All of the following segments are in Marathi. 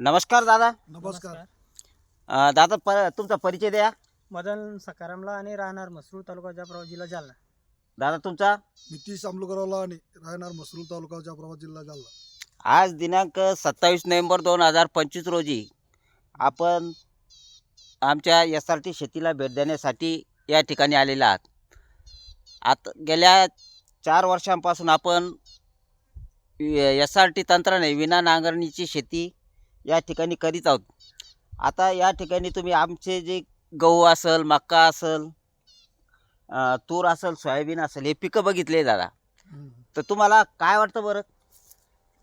नमस्कार दादा. नमस्कार. अं, दादा प तुमचा परिचय द्या. मदन सकारामला आणि राहणार मसरूळ तालुका जाफराबाद जिल्हा जालना. दादा तुमचा? नितीश आमलुकरावला आणि राहणार मसरूळ तालुका जाफराबाद जिल्हा जालना. आज दिनांक सत्तावीस नोव्हेंबर दोन हजार पंचवीस रोजी आपण आमच्या एस आर टी शेतीला भेट देण्यासाठी या ठिकाणी आलेला आहात. आता गेल्या चार वर्षांपासून आपण एस आर टी तंत्राने विना नांगरणीची शेती या ठिकाणी करीत आहोत. आता या ठिकाणी तुम्ही आमचे जे गहू असेल मक्का असेल तूर असेल सोयाबीन असेल हे पिकं बघितले दादा. तर तुम्हाला काय वाटतं बरं?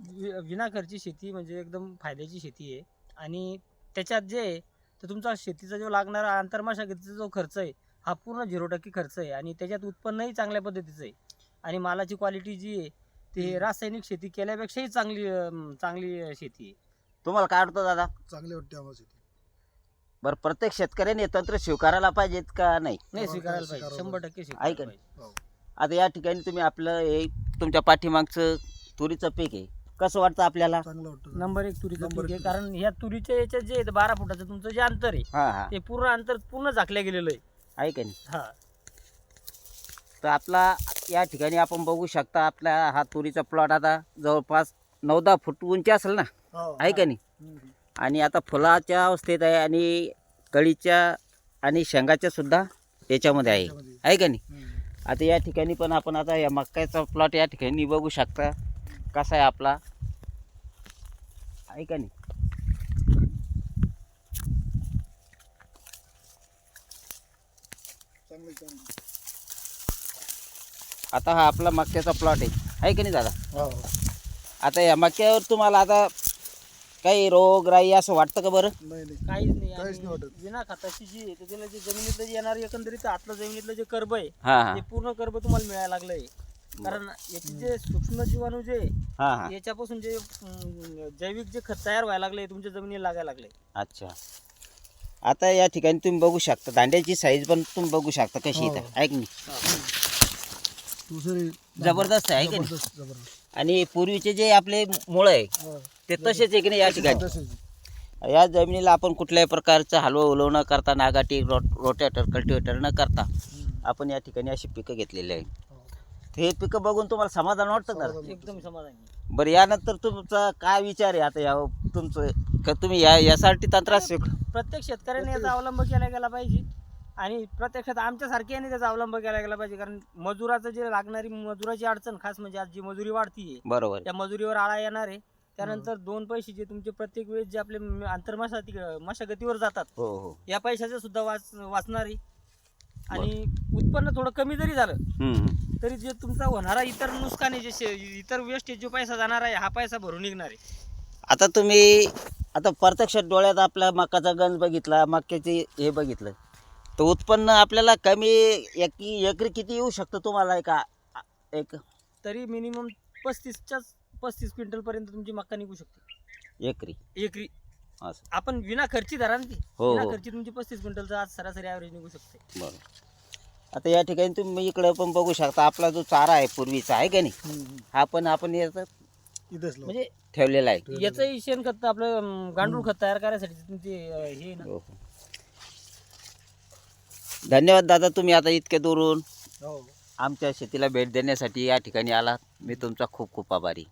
वि- विना खर्ची शेती म्हणजे एकदम फायद्याची शेती आहे. आणि त्याच्यात जे आहे, तर तुमचा शेतीचा जो लागणारा आंतरमाशागतीचा जो खर्च आहे हा पूर्ण झिरो टक्के खर्च आहे. आणि त्याच्यात उत्पन्नही चांगल्या पद्धतीचं आहे. आणि मालाची क्वालिटी जी आहे ते. रासायनिक शेती केल्यापेक्षाही चांगली अं, चांगली अं, शेती आहे. तुम्हाला काय वाटतं दादा? चांगली वाटते आम्हाला शेती. बरं प्रत्येक शेतकऱ्याने हे तंत्र स्वीकारायला पाहिजेत का नाही? नाही हो, स्वीकारायला पाहिजे. शंभर टक्के ऐका स्वीकारायला ना. पाहिजे हो. आता या ठिकाणी तुम्ही आपलं हे तुमच्या पाठीमागचं तुरीचं पीक आहे. कसं वाटतं आपल्याला? चांगलं वाटतं. नंबर एक तुरीचं नंबर पीक एक आहे तुरीचं. कारण ह्या तुरीच्या याच्यात जे आहे बारा फुटाचं तुमचं जे अंतर आहे हां हां. ते पूर्ण अंतर पूर्ण झाकल्या गेलेलं आहे. आहे का नाही हा. तर आपला या ठिकाणी आपण बघू शकता आपला हा तुरीचा प्लॉट आता जवळपास नऊ दहा फूट उंची असेल ना. आहे का नाही. आणि आता फुलाच्या अवस्थेत आहे आणि कळीच्या आणि शेंगाच्या सुद्धा याच्यामध्ये आहे. आहे का नाही. आता या ठिकाणी पण आपण आता या मक्याचा प्लॉट या ठिकाणी बघू शकता कसा आहे आपला. आहे का नाही? आता हा आपला मक्याचा प्लॉट आहे. आहे का नाही दादा? हो. आता या मक्यावर तुम्हाला आता काही रोग राई असं वाटतं का बरं? नाही नाही. काहीच नाही. काहीच नाही आणि वाटत. विना खताची जी आहे तर त्याला जे जमिनीतलं जे येणार एकंदरीत आतलं जमिनीतलं जे कर्ब आहे हां हां. ते पूर्ण कर्ब तुम्हाला मिळायला लागलंय. कारण याचे जे सूक्ष्म जीवाणू जे आहे, हां हां. याच्यापासून जे अं, जैविक जे खत तयार व्हायला लागले तुमच्या जमिनीला लागायला लागले अच्छा. आता या ठिकाणी तुम्ही बघू शकता दांड्याची साईज पण तुम्ही बघू शकता कशी हो. इथं. आहे की नाही दुसरी जबरदस्त आहे का नाही? जबरदस्त जबरदस्त. आणि पूर्वीचे जे आपले मुळं आहे हो. ते तसेच आहे की नाही या ठिकाणी? तसेच. या जमिनीला आपण कुठल्याही प्रकारचं हलवा उलव न करता नागाटी रो रोटेटर कल्टिवेटर न करता. आपण या ठिकाणी अशी पिकं घेतलेली आहे हो. हे पिकं बघून तुम्हाला समाधान वाटतं का? समाधान. एकदम समाधानी बरं यानंतर तुमचा काय विचार आहे आता या तुमचं? का तुम्ही या यासाठी तंत्रात स्वीक प्रत्येक शेतकऱ्याने याचा अवलंब केला गेला पाहिजे. आणि प्रत्यक्षात आमच्यासारख्याने त्याचा अवलंब केला गेला पाहिजे. कारण मजुराचं जे लागणारी मजुराची अडचण खास म्हणजे आज जी मजुरी वाढतीये बरोबर त्या मजुरीवर आळा येणार आहे. त्यानंतर दोन पैसे जे तुमचे प्रत्येक वेळेस जे आपले आंतरमाशाती मशागतीवर जातात. हो हो. या पैशाचं सुद्धा वाच वाचणार आहे. आणि उत्पन्न थोडं कमी जरी झालं हम्म. तरी जे तुमचा होणारा इतर नुकसानी जे शे- इतर वेस्टेज जो पैसा जाणार आहे हा पैसा भरून निघणार आहे. आता तुम्ही आता प्रत्यक्षात डोळ्यात आपला मकाचा गंज बघितला मक्याचे हे बघितलं तर उत्पन्न आपल्याला कमी एकी एकरी किती येऊ शकतं तुम्हाला एक एक? तरी मिनिमम पस्तीसच्याच पस्तीस क्विंटल पर्यंत तुमची मक्का निघू शकते. एकरी. एकरी. असं. आपण विना खर्ची धरा ना ती. हो, विना हो. खर्ची तुमची पस्तीस क्विंटलचा आज सरासरी ॲव्हरेज निघू शकते. बरं. आता या ठिकाणी तुम्ही इकडं पण बघू शकता आपला जो चारा आहे पूर्वीचा आहे का नाही. हा पण आपण याचं इथेच लावू. म्हणजे ठेवलेला आहे. याचंही शेणखत आपलं अं, गांडूळ खत तयार करायसाठी तुमची अं, हे आहे ना. हो, हो. धन्यवाद दादा तुम्ही आता इतक्या दूरून हो. आमच्या शेतीला भेट देण्यासाठी या ठिकाणी आलात. मी तुमचा खूप खूप आभारी.